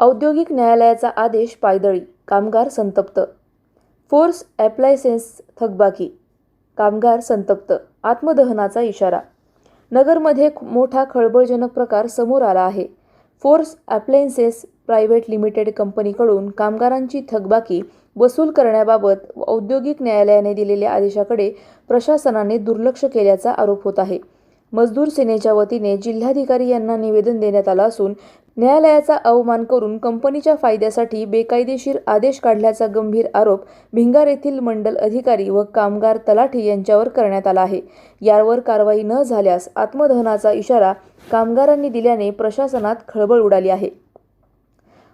औद्योगिक न्यायालयाचा आदेश पायदळी कामगार संतप्त. फोर्स ॲप्लायसेन्स थकबाकी कामगार संतप्त आत्मदहनाचा इशारा. नगरमध्ये मोठा खळबळजनक प्रकार समोर आला आहे. फोर्स ॲप्लायन्सेस प्रायव्हेट लिमिटेड कंपनीकडून कामगारांची थकबाकी वसूल करण्याबाबत औद्योगिक न्यायालयाने दिलेल्या आदेशाकडे प्रशासनाने दुर्लक्ष केल्याचा आरोप होत आहे. मजदूर सेनेच्या वतीने जिल्हाधिकारी यांना निवेदन देण्यात आलं असून न्यायालयाचा अवमान करून कंपनीच्या फायद्यासाठी बेकायदेशीर आदेश काढल्याचा गंभीर आरोप भिंगार येथील मंडल अधिकारी व कामगार तलाठी यांच्यावर करण्यात आला आहे. यावर कारवाई न झाल्यास आत्मदहनाचा इशारा कामगारांनी दिल्याने प्रशासनात खळबळ उडाली आहे.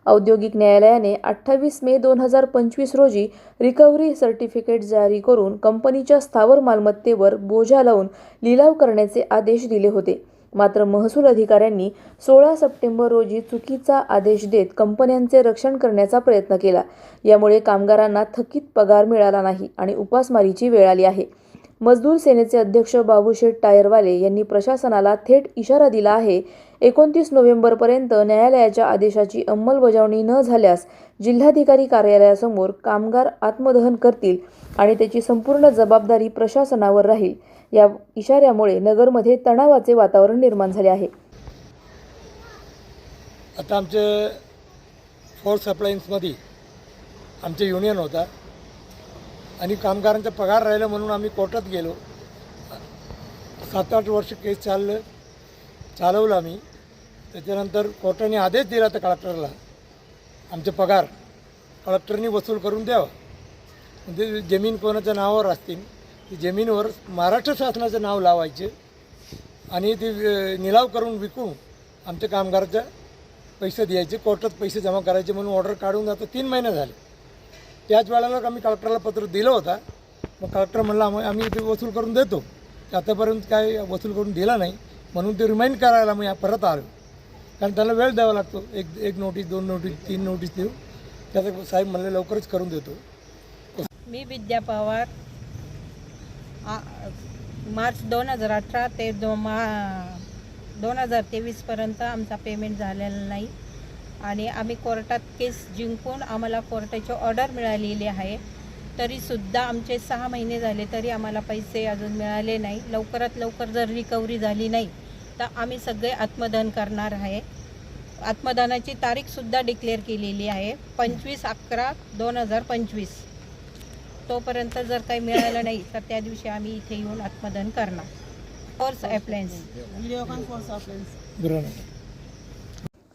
औद्योगिक न्यायालयाने अठ्ठावीस मे दोन हजार पंचवीस रोजी रिकव्हरी सर्टिफिकेट जारी करून कंपनीच्या स्थावर मालमत्तेवर बोजा लावून लिलाव करण्याचे आदेश दिले होते. मात्र महसूल अधिकाऱ्यांनी सोळा सप्टेंबर रोजी चुकीचा आदेश देत कंपन्यांचे रक्षण करण्याचा प्रयत्न केला. यामुळे कामगारांना थकीत पगार मिळाला नाही आणि उपासमारीची वेळ आली आहे. मजदूर सेनेचे अध्यक्ष बाबूशेठ टायरवाले यांनी प्रशासनाला थेट इशारा दिला आहे. एकोणतीस नोव्हेंबरपर्यंत न्यायालयाच्या आदेशाची अंमलबजावणी न झाल्यास जिल्हाधिकारी कार्यालयासमोर कामगार आत्मदहन करतील आणि त्याची संपूर्ण जबाबदारी प्रशासनावर राहील. या इशाऱ्यामुळे नगरमध्ये तणावाचे वातावरण निर्माण झाले आहे. आता आमचे फोर्स अप्लायन्समध्ये आमचे युनियन होता. आणि कामगारांचा पगार राहिला म्हणून आम्ही कोर्टात गेलो. सात आठ वर्ष केस चाललं चालवलं आम्ही. त्याच्यानंतर कोर्टाने आदेश दिला तर कलेक्टरला आमचे पगार. कलेक्टरनी वसूल करून द्यावा. म्हणजे जमीन कोणाच्या नावावर असतील ती जमीनवर महाराष्ट्र शासनाचं नाव लावायचे आणि ती निलाव करून विकून आमच्या कामगाराच्या पैसे द्यायचे. कोर्टात पैसे जमा करायचे म्हणून ऑर्डर काढून आता तीन महिने झाले. त्याच वेळेला आम्ही कलेक्टरला पत्र दिलं होता. मग कलेक्टर म्हणला आम्ही आम्ही ते वसूल करून देतो. आतापर्यंत काय वसूल करून दिला नाही. म्हणून ते रिमाइंड करायला मग परत आलो. कारण त्याला वेळ द्यावा लागतो. एक एक नोटीस दोन नोटीस तीन नोटीस देऊ त्याचं साहेब म्हणले लवकरच करून देतो. मी विद्या पवार. आ- मार्च दोन हजार अठरा ते दो मा दोन हजार तेवीसपर्यंत आमचा पेमेंट झालेला नाही. आणि आम्ही कोर्टात केस जिंकून आम्हाला कोर्टाची ऑर्डर मिळालेली आहे. तरीसुद्धा आमचे सहा महिने झाले तरी आम्हाला पैसे अजून मिळाले नाही. लवकरात लवकर जर रिकव्हरी झाली नाही तर आम्ही सगळे आत्मदहन करणार आहे. आत्मदानाची तारीखसुद्धा डिक्लेअर केलेली आहे. पंचवीस अकरा दोन हजार पंचवीस. तोपर्यंत जर काही मिळालं नाही तर त्या दिवशी आम्ही इथे येऊन आत्मदहन करणार. Force appliance